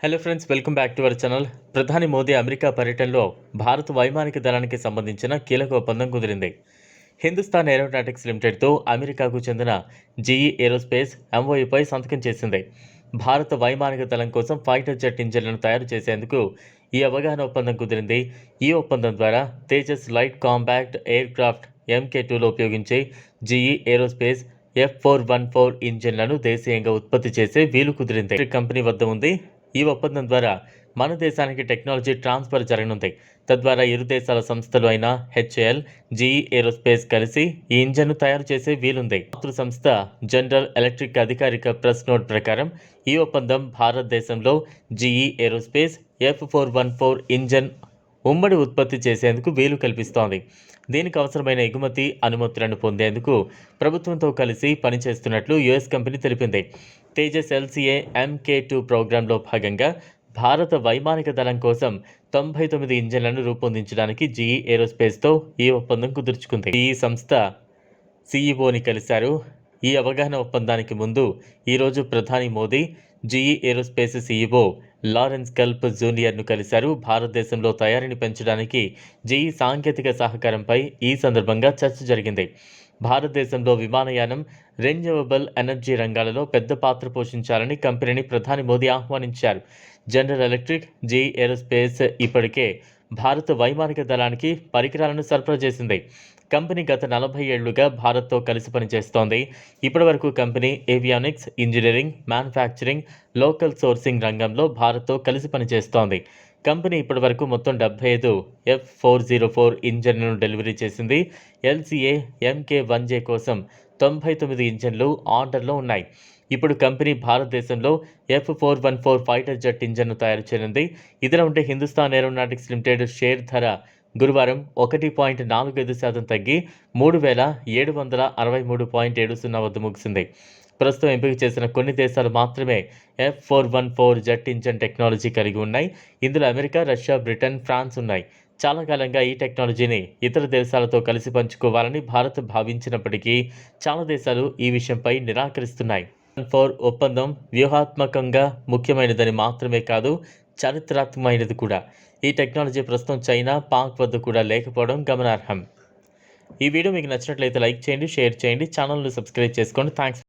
Hello friends welcome back to our channel ప్రధాని Modi America పర్యటనలో భారత వైమానిక దళానికి సంబంధించిన కీలక ఒప్పందం కుదిరింది. హిందుస్థాన్ ఏరోనాటిక్స్ లిమిటెడ్తో అమెరికాకు చెందిన జీఈ e ఏరోస్పేస్ ఎంఓఈపై సంతకం చేసింది. భారత వైమానిక దళం కోసం ఫైటర్ జెట్ ఇంజన్లను తయారు చేసేందుకు ఈ అవగాహన ఒప్పందం కుదిరింది. ఈ ఒప్పందం ద్వారా Tejas light compact aircraft MK టూలో ఉపయోగించే GE e aerospace F four one four ఇంజిన్లను దేశీయంగా ఉత్పత్తి చేసే వీలు కుదిరింది. కంపెనీ వద్ద ఉంది. ఈ ఒప్పందం ద్వారా మన దేశానికి టెక్నాలజీ ట్రాన్స్ఫర్ జరగనుంది. తద్వారా ఇరు దేశాల సంస్థలు అయిన హెచ్ఏఎల్ జీఈ ఏరోస్పేస్ కలిసి ఈ ఇంజన్ను తయారు చేసే వీలుంది. మాతృ సంస్థ జనరల్ ఎలక్ట్రిక్ అధికారిక ప్రెస్ నోట్ ప్రకారం ఈ ఒప్పందం భారతదేశంలో GE aerospace F four one four engine ఉమ్మడి ఉత్పత్తి చేసేందుకు వీలు కల్పిస్తోంది. దీనికి అవసరమైన ఎగుమతి అనుమతులను పొందేందుకు ప్రభుత్వంతో కలిసి పనిచేస్తున్నట్లు యుఎస్ కంపెనీ తెలిపింది. తేజస్ ఎల్సీఏ ఎంకే టూ ప్రోగ్రాంలో భాగంగా భారత వైమానిక దళం కోసం తొంభై తొమ్మిది ఇంజన్లను రూపొందించడానికి జీఈ ఏరోస్పేస్తో e ఈ ఒప్పందం కుదుర్చుకుంది. ఈ సంస్థ సీఈఓని కలిశారు. ఈ అవగాహన ఒప్పందానికి ముందు ఈరోజు ప్రధాని Modi GE aerospace CEO Lawrence Culp జూనియర్ను కలిశారు. భారతదేశంలో తయారీని పెంచడానికి జీఈ సాంకేతిక సహకారంపై ఈ సందర్భంగా చర్చ జరిగింది. భారతదేశంలో విమానయానం రెన్యూవబుల్ ఎనర్జీ రంగాలలో పెద్ద పాత్ర పోషించాలని కంపెనీని ప్రధాని మోదీ ఆహ్వానించారు. జనరల్ ఎలక్ట్రిక్ జీ ఏరోస్పేస్ ఇప్పటికే భారత వైమానిక దళానికి పరికరాలను సరఫరా చేసింది. కంపెనీ గత నలభై ఏళ్ళుగా భారత్తో కలిసి పనిచేస్తోంది. ఇప్పటివరకు company avionics engineering manufacturing local sourcing రంగంలో భారత్తో కలిసి పనిచేస్తోంది. కంపెనీ ఇప్పటివరకు మొత్తం డెబ్బై ఐదు ఎఫ్ ఫోర్ జీరో ఫోర్ ఇంజన్లను డెలివరీ చేసింది. ఎల్సీఏ ఎంకే వన్ జే కోసం తొంభై తొమ్మిది ఇంజన్లు ఆర్డర్లో ఉన్నాయి. ఇప్పుడు కంపెనీ భారతదేశంలో F four one four fighter jet ఇంజన్ను తయారు చేయనుంది. ఇదిలా ఉంటే హిందుస్థాన్ ఏరోనాటిక్స్ లిమిటెడ్ షేర్ ధర గురువారం ఒకటి పాయింట్ నాలుగు ఐదు శాతం తగ్గి మూడు వేల ఏడు వందల అరవై మూడు పాయింట్ ఏడు సున్నా వద్ద ముగిసింది. ప్రస్తుతం ఎంపిక చేసిన కొన్ని దేశాలు మాత్రమే F four one four jet engine technology కలిగి ఉన్నాయి. ఇందులో అమెరికా రష్యా బ్రిటన్ ఫ్రాన్స్ ఉన్నాయి. చాలా కాలంగా ఈ టెక్నాలజీని ఇతర దేశాలతో కలిసి పంచుకోవాలని భారత్ భావించినప్పటికీ చాలా దేశాలు ఈ విషయంపై నిరాకరిస్తున్నాయి. ఫోర్ ఒప్పందం వ్యూహాత్మకంగా ముఖ్యమైనదని మాత్రమే కాదు చారిత్రాత్మకమైనది కూడా. ఈ టెక్నాలజీ ప్రస్తుతం చైనా పాక్ వద్ద కూడా లేకపోవడం గమనార్హం. ఈ వీడియో మీకు నచ్చినట్లయితే లైక్ చేయండి షేర్ చేయండి ఛానల్ను సబ్స్క్రైబ్ చేసుకోండి. థ్యాంక్స్